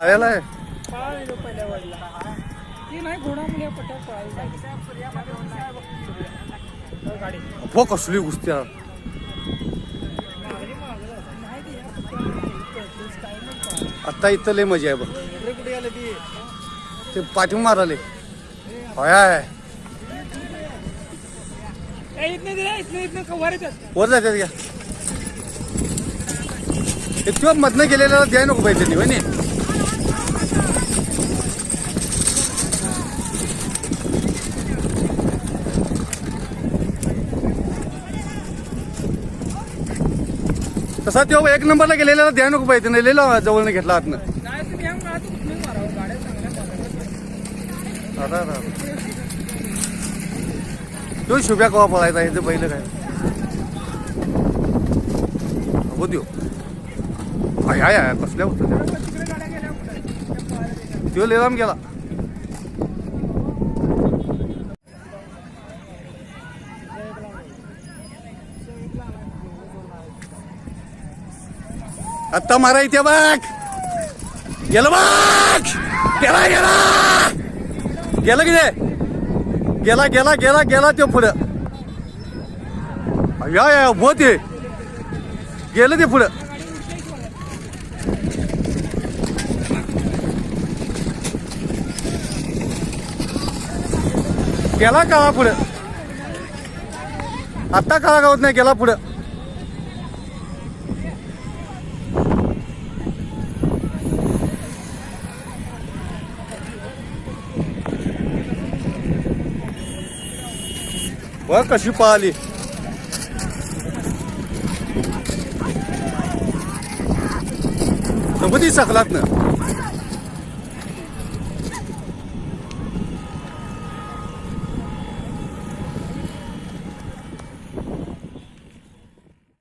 आलेला आहे. पळालेलो पहिल्या वडला? ती नाही घोडा मुली पट्ट्या पळाली. गाडी. हो कसली कुस्त्या मागली मागलं नाही ते या पट्ट्या काय म्हणतो आता इथं लय मजा आहे बघ. कुठे ती? ते पाठी माराले होय वर जातात घ्या. मधनं गेलेल्याला द्याय नको पाहिजे त्यांनी तसा तो एक नंबरला गेलेला द्या नको पाहिजे नाही लिहिला जवळनं घेतला आतनं. नाही तो शुभ्या कवा पळायचा हे पहिलं काय? हो देऊ. आय आय आय कसल्या होतं तो गाड्या गेला. आत्ता मारा इथे बघ. गेलं बघ. गेला गेला. गेलं की गेला गेला गेला गेला ते पुढं. या या भो ते गेलं ते पुढं. गेला काळा पुढं. आत्ता काळा गावत नाही गेला पुढं. बघ कशी पळाली संपती सकलात ना.